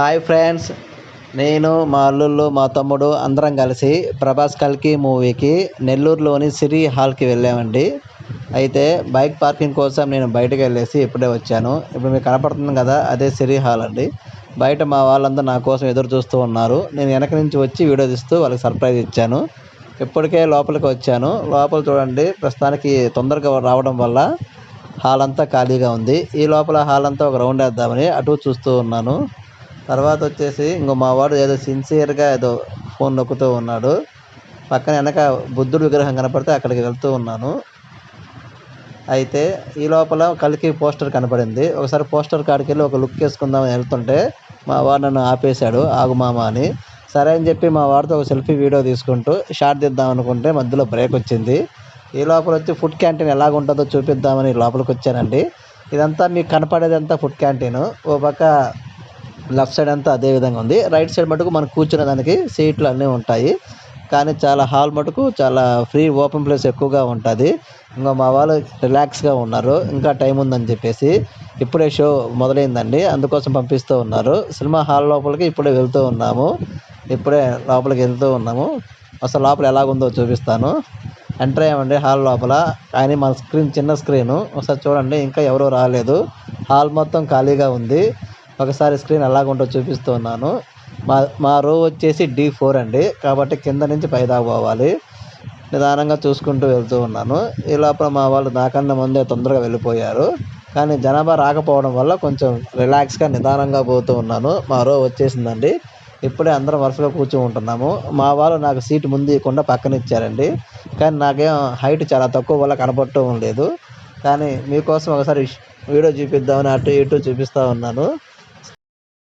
Hi friends నేను మా అల్లుళ్ళు మా తమ్ముడు అందరం కలిసి ప్రభాస్ కల్కి మూవీకి నెల్లూరులోని సిరి హాల్కి వెళ్ళామండి. అయితే బైక్ పార్కింగ్ కోసం నేను బయటకు వెళ్ళేసి ఇప్పుడే వచ్చాను. ఇప్పుడు మీకు కనపడుతుంది కదా అదే సిరి హాల్ అండి. బయట మా వాళ్ళందరూ నా కోసం ఎదురు చూస్తూ ఉన్నారు. నేను వెనక నుంచి వచ్చి వీడియో తీస్తూ వాళ్ళకి సర్ప్రైజ్ ఇచ్చాను. ఇప్పటికే లోపలికి వచ్చాను. లోపల చూడండి ప్రస్తుతానికి తొందరగా రావడం వల్ల హాల్ అంతా ఖాళీగా ఉంది. ఈ లోపల హాల్ అంతా ఒక రౌండ్ వేద్దామని అటు చూస్తూ ఉన్నాను. తర్వాత వచ్చేసి ఇంకో మా వాడు ఏదో సిన్సియర్గా ఏదో ఫోన్ నొక్కుతూ ఉన్నాడు. పక్కన వెనక బుద్ధుడు విగ్రహం కనపడితే అక్కడికి వెళ్తూ ఉన్నాను. అయితే ఈ లోపల కలికి పోస్టర్ కనపడింది. ఒకసారి పోస్టర్ కాడికి వెళ్ళి ఒక లుక్ వేసుకుందామని వెళ్తుంటే మా వాడు నన్ను ఆపేశాడు. ఆగు మామ అని. సరే అని చెప్పి మా వాడితో ఒక సెల్ఫీ వీడియో తీసుకుంటూ షార్ట్ తీద్దాం అనుకుంటే మధ్యలో బ్రేక్ వచ్చింది. ఈ లోపల వచ్చి ఫుడ్ క్యాంటీన్ ఎలాగ ఉంటుందో చూపిద్దామని లోపలికి వచ్చానండి. ఇదంతా మీకు కనపడేదంతా ఫుడ్ క్యాంటీన్. ఓ పక్క లెఫ్ట్ సైడ్ అంతా అదే విధంగా ఉంది. రైట్ సైడ్ మటుకు మనం కూర్చునే దానికి సీట్లు అన్నీ ఉంటాయి. కానీ చాలా హాల్ మటుకు చాలా ఫ్రీ ఓపెన్ ప్లేస్ ఎక్కువగా ఉంటుంది. ఇంకా మా వాళ్ళు రిలాక్స్గా ఉన్నారు. ఇంకా టైం ఉందని చెప్పేసి ఇప్పుడే షో మొదలైందండి. అందుకోసం పంపిస్తూ ఉన్నారు. సినిమా హాల్ లోపలికి ఇప్పుడే వెళ్తూ ఉన్నాము. ఇప్పుడే లోపలికి వెళ్తూ ఉన్నాము. అసలు లోపల ఎలాగుందో చూపిస్తాను. ఎంటర్ అయ్యామండి హాల్ లోపల. కానీ మన స్క్రీన్ చిన్న స్క్రీను. ఒకసారి చూడండి. ఇంకా ఎవరూ రాలేదు. హాల్ మొత్తం ఖాళీగా ఉంది. ఒకసారి స్క్రీన్ ఎలాగుంటో చూపిస్తూ ఉన్నాను మా మా రో వచ్చేసి డి ఫోర్ అండి. కాబట్టి కింద నుంచి పైదాకా పోవాలి. నిదానంగా చూసుకుంటూ వెళ్తూ ఉన్నాను. ఈ లోపల మా వాళ్ళు నాకన్నా ముందే తొందరగా వెళ్ళిపోయారు. కానీ జనాభా రాకపోవడం వల్ల కొంచెం రిలాక్స్గా నిదానంగా పోతూ ఉన్నాను. మా రో వచ్చేసిందండి. ఇప్పుడే అందరం వరుసగా కూర్చొని ఉంటున్నాము. మా వాళ్ళు నాకు సీట్ ముందు ఇవ్వకుండా పక్కన ఇచ్చారండి కానీ నాకేం హైట్ చాలా తక్కువ వల్ల కనపడటం లేదు. కానీ మీకోసం ఒకసారి వీడియో చూపిద్దామని అటు ఇటు చూపిస్తూ ఉన్నాను.